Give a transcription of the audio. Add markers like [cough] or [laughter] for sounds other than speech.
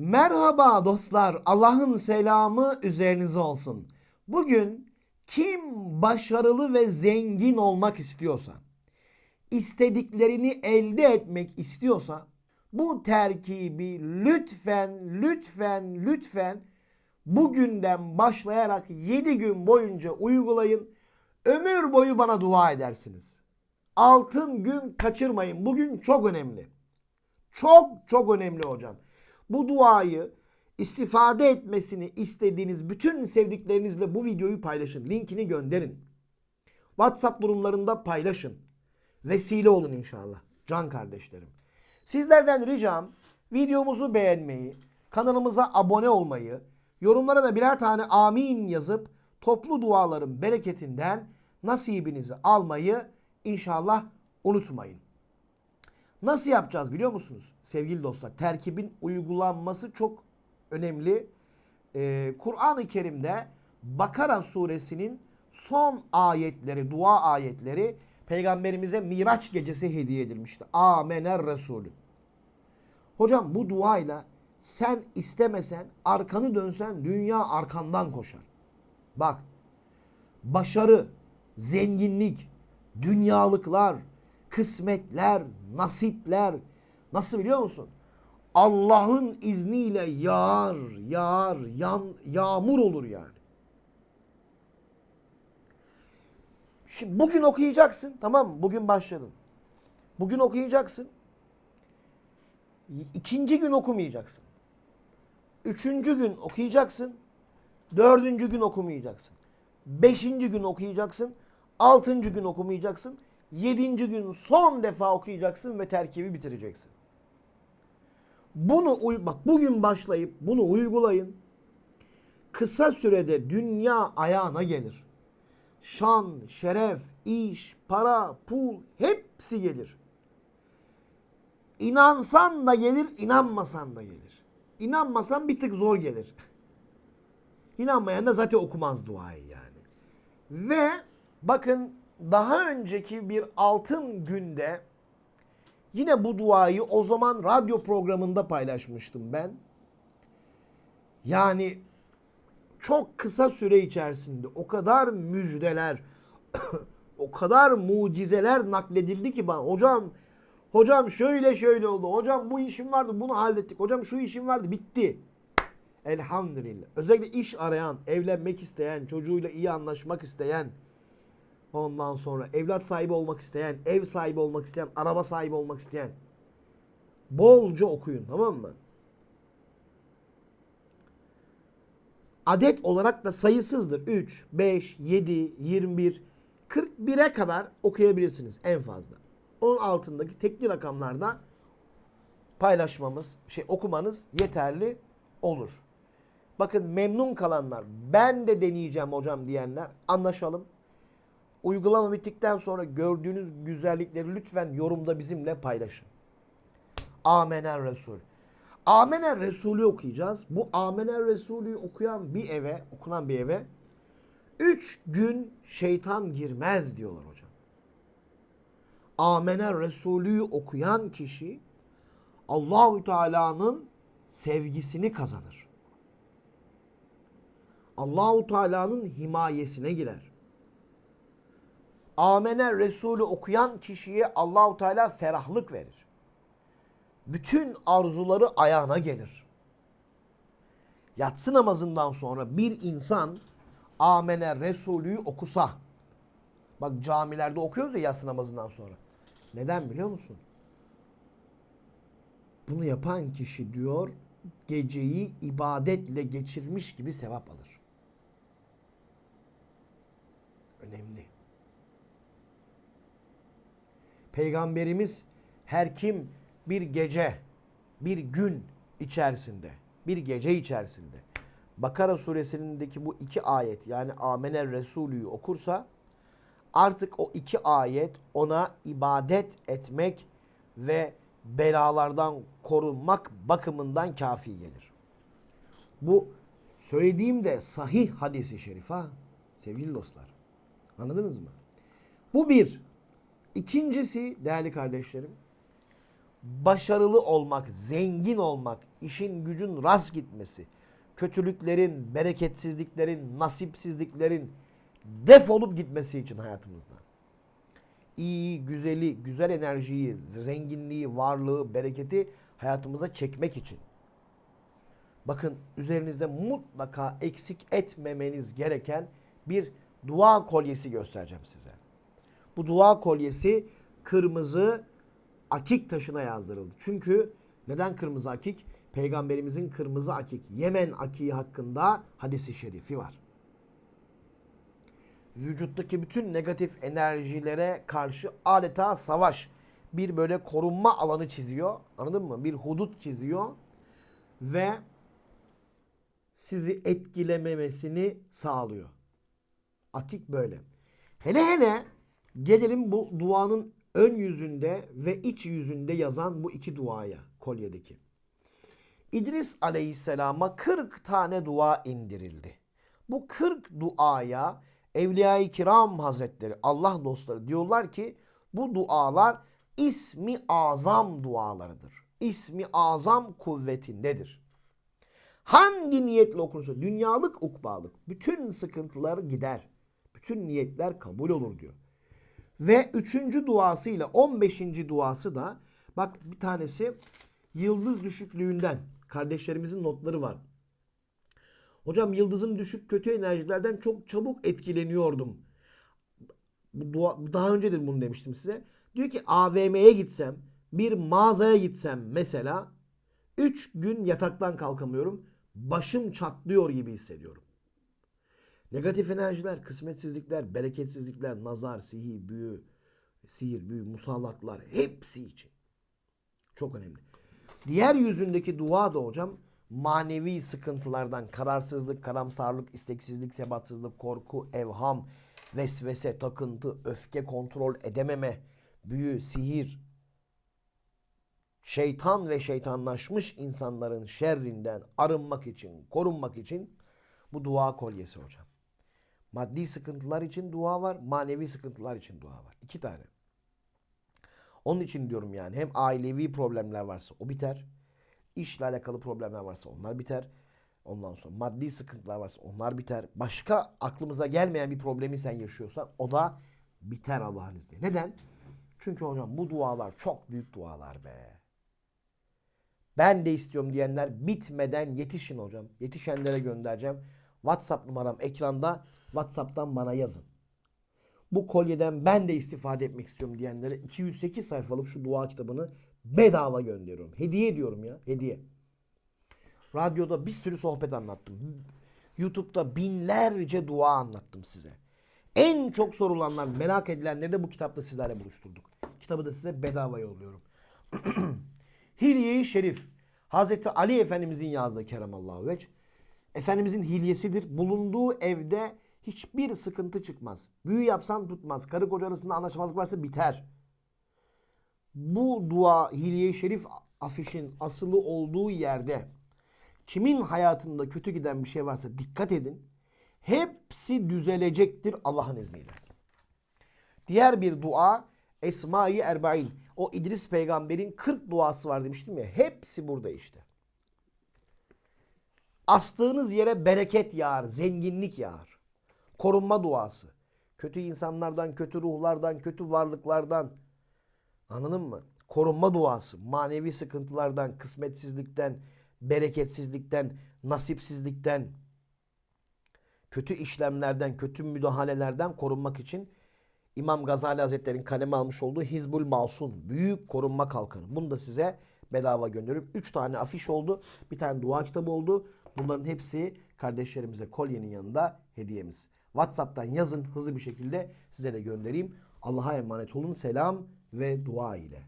Merhaba dostlar. Allah'ın selamı üzerinize olsun. Bugün kim başarılı ve zengin olmak istiyorsa, istediklerini elde etmek istiyorsa bu terkibi lütfen lütfen lütfen bugünden başlayarak 7 gün boyunca uygulayın. Ömür boyu bana dua edersiniz. Altın gün kaçırmayın. Bugün çok önemli. Çok çok önemli hocam. Bu duayı istifade etmesini istediğiniz bütün sevdiklerinizle bu videoyu paylaşın. Linkini gönderin. WhatsApp durumlarında paylaşın. Vesile olun inşallah. Can kardeşlerim. Sizlerden ricam videomuzu beğenmeyi, kanalımıza abone olmayı, yorumlara da birer tane amin yazıp toplu duaların bereketinden nasibinizi almayı inşallah unutmayın. Nasıl yapacağız biliyor musunuz sevgili dostlar? Terkibin uygulanması çok önemli. Ee, Kur'an-ı Kerim'de Bakara suresinin son ayetleri, dua ayetleri peygamberimize Miraç gecesi hediye edilmişti. Amener Resulü. Hocam bu duayla sen istemesen, arkanı dönsen dünya arkandan koşar. Bak, başarı, zenginlik, dünyalıklar, kısmetler, nasipler nasıl biliyor musun? Allah'ın izniyle yağar, yağar, yan, yağmur olur yani. Şimdi bugün okuyacaksın tamam mı? Bugün başladın. Bugün okuyacaksın. İkinci gün okumayacaksın. Üçüncü gün okuyacaksın. Dördüncü gün okumayacaksın. Beşinci gün okuyacaksın. Altıncı gün okumayacaksın. Yedinci gün son defa okuyacaksın ve terkibi bitireceksin. Bunu bak bugün başlayıp bunu uygulayın. Kısa sürede dünya ayağına gelir. Şan, şeref, iş, para, pul hepsi gelir. İnansan da gelir, inanmasan da gelir. İnanmasan bir tık zor gelir. [laughs] İnanmayan da zaten okumaz duayı yani. Ve bakın daha önceki bir altın günde yine bu duayı o zaman radyo programında paylaşmıştım ben. Yani çok kısa süre içerisinde o kadar müjdeler, [coughs] o kadar mucizeler nakledildi ki bana. Hocam, hocam şöyle şöyle oldu. Hocam bu işim vardı, bunu hallettik. Hocam şu işim vardı, bitti. Elhamdülillah. Özellikle iş arayan, evlenmek isteyen, çocuğuyla iyi anlaşmak isteyen, ondan sonra evlat sahibi olmak isteyen, ev sahibi olmak isteyen, araba sahibi olmak isteyen. Bolca okuyun tamam mı? Adet olarak da sayısızdır. 3, 5, 7, 21, 41'e kadar okuyabilirsiniz en fazla. Onun altındaki tekli rakamlarda paylaşmamız, şey okumanız yeterli olur. Bakın memnun kalanlar, ben de deneyeceğim hocam diyenler anlaşalım. Uygulama bittikten sonra gördüğünüz güzellikleri lütfen yorumda bizimle paylaşın. Amener Resul. Amener Resulü okuyacağız. Bu Amener Resulü'yü okuyan bir eve, okunan bir eve üç gün şeytan girmez diyorlar hocam. Amener Resulü'yü okuyan kişi Allahü Teala'nın sevgisini kazanır. Allahu Teala'nın himayesine girer. Amene Resulü okuyan kişiye Allahu Teala ferahlık verir. Bütün arzuları ayağına gelir. Yatsı namazından sonra bir insan Amene Resulü'yü okusa, bak camilerde okuyoruz ya yatsı namazından sonra. Neden biliyor musun? Bunu yapan kişi diyor geceyi ibadetle geçirmiş gibi sevap alır. Önemli. Peygamberimiz her kim bir gece, bir gün içerisinde, bir gece içerisinde Bakara suresindeki bu iki ayet yani Amener Resulü'yü okursa artık o iki ayet ona ibadet etmek ve belalardan korunmak bakımından kafi gelir. Bu söylediğim de sahih hadisi şerif ha sevgili dostlar. Anladınız mı? Bu bir. İkincisi değerli kardeşlerim başarılı olmak, zengin olmak, işin gücün rast gitmesi, kötülüklerin, bereketsizliklerin, nasipsizliklerin defolup gitmesi için hayatımızdan. İyi, güzeli, güzel enerjiyi, zenginliği, varlığı, bereketi hayatımıza çekmek için. Bakın üzerinizde mutlaka eksik etmemeniz gereken bir dua kolyesi göstereceğim size. Bu dua kolyesi kırmızı akik taşına yazdırıldı. Çünkü neden kırmızı akik? Peygamberimizin kırmızı akik, Yemen akiği hakkında hadisi şerifi var. Vücuttaki bütün negatif enerjilere karşı adeta savaş. Bir böyle korunma alanı çiziyor. Anladın mı? Bir hudut çiziyor. Ve sizi etkilememesini sağlıyor. Akik böyle. Hele hele gelelim bu duanın ön yüzünde ve iç yüzünde yazan bu iki duaya kolyedeki. İdris aleyhisselama 40 tane dua indirildi. Bu 40 duaya Evliya-i Kiram Hazretleri, Allah dostları diyorlar ki bu dualar ismi azam dualarıdır. İsmi azam kuvvetindedir. Hangi niyetle okunursa dünyalık ukbalık bütün sıkıntılar gider. Bütün niyetler kabul olur diyor. Ve üçüncü duasıyla 15. duası da bak bir tanesi yıldız düşüklüğünden kardeşlerimizin notları var. Hocam yıldızın düşük kötü enerjilerden çok çabuk etkileniyordum. Bu daha önce bunu demiştim size. Diyor ki AVM'ye gitsem, bir mağazaya gitsem mesela 3 gün yataktan kalkamıyorum. Başım çatlıyor gibi hissediyorum. Negatif enerjiler, kısmetsizlikler, bereketsizlikler, nazar, sihir, büyü, sihir, büyü, musallatlar hepsi için. Çok önemli. Diğer yüzündeki dua da hocam manevi sıkıntılardan kararsızlık, karamsarlık, isteksizlik, sebatsızlık, korku, evham, vesvese, takıntı, öfke, kontrol edememe, büyü, sihir, şeytan ve şeytanlaşmış insanların şerrinden arınmak için, korunmak için bu dua kolyesi hocam. Maddi sıkıntılar için dua var, manevi sıkıntılar için dua var. İki tane. Onun için diyorum yani hem ailevi problemler varsa o biter. İşle alakalı problemler varsa onlar biter. Ondan sonra maddi sıkıntılar varsa onlar biter. Başka aklımıza gelmeyen bir problemi sen yaşıyorsan o da biter Allah'ın izniyle. Neden? Çünkü hocam bu dualar çok büyük dualar be. Ben de istiyorum diyenler bitmeden yetişin hocam. Yetişenlere göndereceğim. WhatsApp numaram ekranda. WhatsApp'tan bana yazın. Bu kolyeden ben de istifade etmek istiyorum diyenlere 208 sayfalık şu dua kitabını bedava gönderiyorum. Hediye ediyorum ya. Hediye. Radyoda bir sürü sohbet anlattım. YouTube'da binlerce dua anlattım size. En çok sorulanlar, merak edilenleri de bu kitapta sizlerle buluşturduk. Kitabı da size bedava yolluyorum. [clears throat] Hilye-i Şerif. Hazreti Ali Efendimizin yazdığı Keremallahu Veç. Efendimizin hilyesidir. Bulunduğu evde hiçbir sıkıntı çıkmaz. Büyü yapsan tutmaz. Karı koca arasında anlaşmazlık varsa biter. Bu dua Hilye-i Şerif afişin asılı olduğu yerde kimin hayatında kötü giden bir şey varsa dikkat edin. Hepsi düzelecektir Allah'ın izniyle. Diğer bir dua Esma-i Erbain. O İdris peygamberin 40 duası var demiştim ya. Hepsi burada işte. Astığınız yere bereket yağar, zenginlik yağar. Korunma duası. Kötü insanlardan, kötü ruhlardan, kötü varlıklardan. Anladın mı? Korunma duası. Manevi sıkıntılardan, kısmetsizlikten, bereketsizlikten, nasipsizlikten, kötü işlemlerden, kötü müdahalelerden korunmak için İmam Gazali Hazretleri'nin kaleme almış olduğu Hizbul Malsun. Büyük korunma kalkanı. Bunu da size bedava gönderiyorum. 3 tane afiş oldu. Bir tane dua kitabı oldu. Bunların hepsi kardeşlerimize kolyenin yanında hediyemiz. WhatsApp'tan yazın hızlı bir şekilde size de göndereyim. Allah'a emanet olun. Selam ve dua ile.